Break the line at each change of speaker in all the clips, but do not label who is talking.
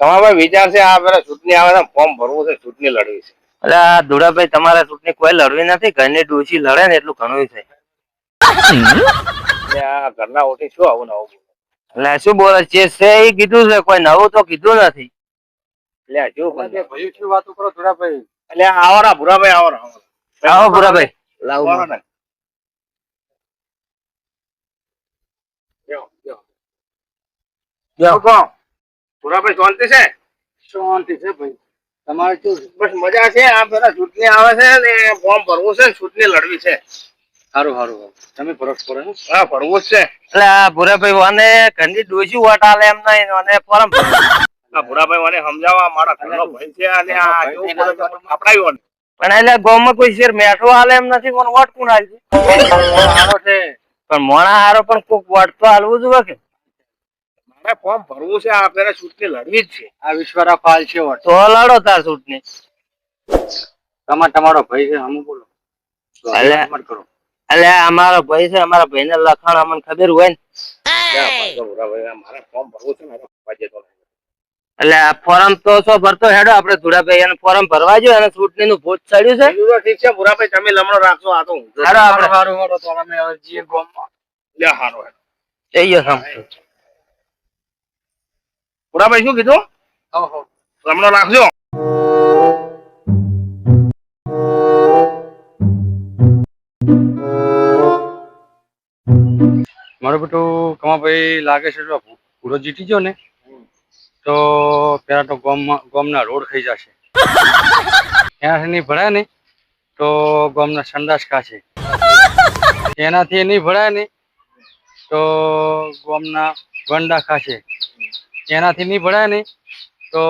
તમારો વિચાર છે આ પેલા ચૂંટણી આવે ફોર્મ ભરવું છે ચૂંટણી લડવી છે
એટલે આ ધુડાભાઈ તમારે ચૂંટણી કોઈ લડવી નથી ઘરની ડોસી લડે ને એટલું ઘણું છે
ઘરના ઓટી શું આવું નવું
એટલે શું બોલે છે છે એ કીધું છે કોઈ નવું તો કીધું નથી
એટલે શું?
ભાઈ શું વાતો કરો ધુડાભાઈ
એટલે આ આવરા ભુરાભાઈ આવરા આવરા.
આવો ભુરાભાઈ
લાવો ને. લ્યો. શું કહો? ભૂરાભાઈ શાંતિ છે?
શાંતિ છે ભાઈ. તમારે શું
બસ મજા છે આ પેલા ચૂંટણી આવે છે ને ફોર્મ ભરવું છે ને ચૂંટણી લડવી છે.
સારું સારું સારું. તમે ફરક હા
ભરવું જ છે.
એટલે આ ભૂરાભાઈ વાને ઘરની એમ નહીં અને ફોરમ
ભૂરાભાઈ મને સમજાવવા મારા ઘરનો ભાઈ છે અને આ કેવું ને.
પણ એટલે ગામમાં કોઈ શેર મેઠો હાલે એમ નથી પણ વોટ કોણ
સારો છે.
પણ મોણા હારો પણ કોક વોટ તો હાલવું જોઈએ કે.
મારે ફોર્મ ભરવું છે આ પેલા ચૂંટણી લડવી જ છે.
આ વિશ્વરા ફાલ છે
તો લડો તાર ચૂંટણી
તમાર તમારો ભાઈ છે હમ બોલો. તો કરો.
એટલે અમારો ભાઈ છે અમારા ભાઈને લખાણ અમને ખબર હોય ને.
છે.
એટલે આ ફોરમ તો શું ભરતો હેડો આપણે ધુરાભાઈ એને ફોરમ ભરવા જોઈએ અને ચૂંટણી નું ભોજ ચડ્યું છે.
ઠીક છે ભૂરાભાઈ તમે લમણો રાખશો આ તો હું તો-
આપણે.
સારું સારું તો અમે હવે ગોમ ગામમાં.
લે હારો હેડો.
જઈએ સમ
ભૂરાભાઈ શું કીધું?
હો, હો.
રાખજો.
મારો બેટો કમાભાઈ લાગે છે જો પૂરો જીતી ગયો ને તો પેલા તો ગામમાં ગામના રોડ ખાઈ જશે. એનાથી નહીં ભરાય ને તો ગામના સંડાસ ખાશે. એનાથી નહીં ભરાય ને તો ગામના ગંડા ખાશે. એનાથી નહીં ભરાય ને તો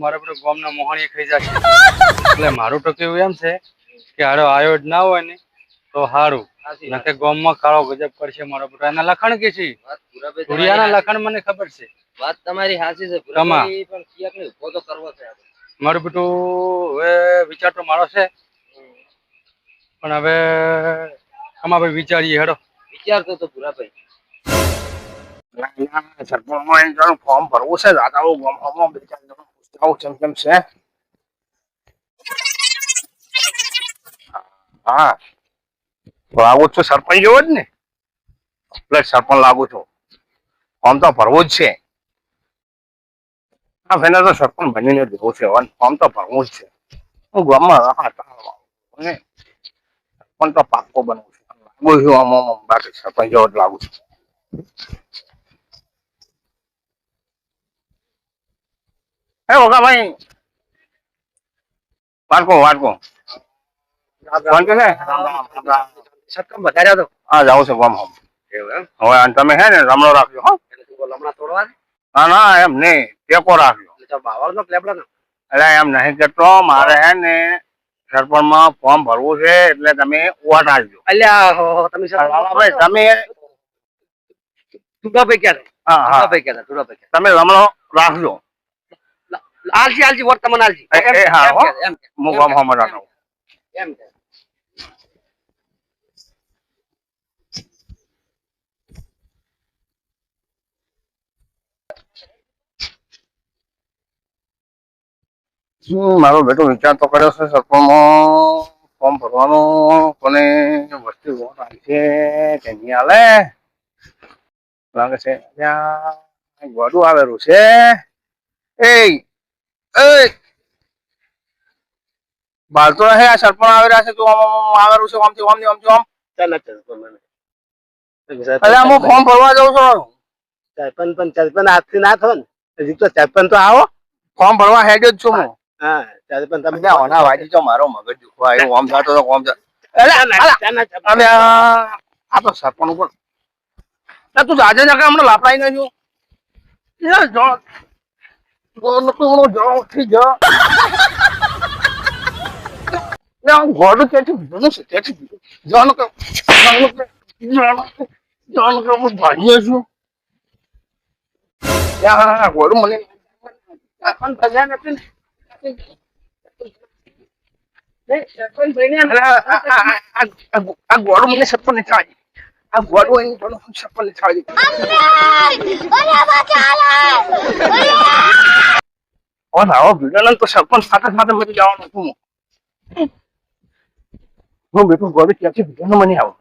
મારા બેટો ગોમના મોહણી ખાઈ જશે. એટલે મારું તો કેવું એમ છે કે હારો આયો જ ના હોય ને તો સારું નકે ગામમાં કાળો ગજબ કરશે મારો બેટો એના લખણ કે છે? ધુડિયાના લખણ મને ખબર છે.
વાત તમારી સાચી છે.
તમા.
પણ ક્યાંક ને ઊભો તો કરવો છે
મારું બેટું હવે વિચાર તો મારો છે પણ હવે આમાં ભાઈ વિચારીએ હેડો.
વિચારતો તો ભૂરાભાઈ
સરપંચમાં એમ જાણું ફોર્મ ભરવું છે દાદા હું ગામમાં બે ચાર જણા પૂછતા કેમ કેમ છે હા લાગુ છું સરપંચ જેવો જ ને એટલે સરપંચ લાગુ છું ફોર્મ તો ભરવું જ છે હા ભાઈને તો સરપંચ બનીને દેવું છે ફોર્મ તો ભરવું જ છે હું ગામમાં હા તાળવા અને સરપંચ તો પાક્કો બનવું છે લાગુ છું આમ બાકી સરપંચ જેવો જ લાગુ છું. હે ઓકા ભાઈ વાટકો વાટકો ફોન છે
સત્કમ વધાર્યા તો
હા જાવ છે વામ હમ હવે તમે હે ને રમણો રાખજો હો
લમણા તોડવા
ના ના એમ નહીં ટેકો રાખજો
બાવળ નો પ્લેબડા નો
એટલે એમ નહીં કરતો મારે હે ને સરપંચમાં ફોર્મ ભરવું છે એટલે તમે ઓટ આવજો
અલ્યા તમે
ભાઈ તમે
ધુડાભાઈ ક્યાં
હા હા
ધુડાભાઈ ક્યાં ધુડાભાઈ
તમે રમણો રાખજો
આલજી આલજી વર્તમાન આલજી.
એ- હા,
એમ
હો. હું ગામ હમ રાખું
એમ કે.
મારો બેટો વિચાર તો કર્યો છે સરપંચમાં ફોર્મ ભરવાનો. કોને વસ્તી વોટ આવી છે નહીં હાલે લાગે છે ત્યાં ગોડું આવેલું છે. એ એ! હે આ સરપણ આવી રહ્યા છે તું આમ આમ છે આમથી આમ આમ આમ.
ચાલ ચાલ
અરે આમ ફોર્મ ભરવા જાઉં છું.
સરપંચ પણ સરપંચ આજથી ના થો ને. હજી તો સરપંચ તો આવો.
ફોર્મ ભરવા હેડ જ છું હું.
હા સરપંચ તમે
ઓના વાજી તો મારો મગજ દુખવા આવ્યો. આમ થતો તો આમ
ના,
અલા,
ના, ના, ના.
અરે આ તો સરપંચ ઉપર તું જાજે નકા હમણાં લાપડાઈ નહીં જો. જો નતું હમણાં જો લે આ ગોડું ત્યાંથી ભીનું છે ત્યાંથી ભીનું. જો નકર જો નકર જો નકર જો નકર હું ભાગીએ છું યાર ગોડું મને પણ ભજ્યા નથી ને. આ- ગોળું મને સપન ને ચાલી આ ગોળું એની પણ સપન ને ચાલી હવે આવો ભીડો તો સરપંચ સાથે સાથે મરી જવાનું છું હું. બેઠું ગોળી ક્યાંથી ભીડો મને આવું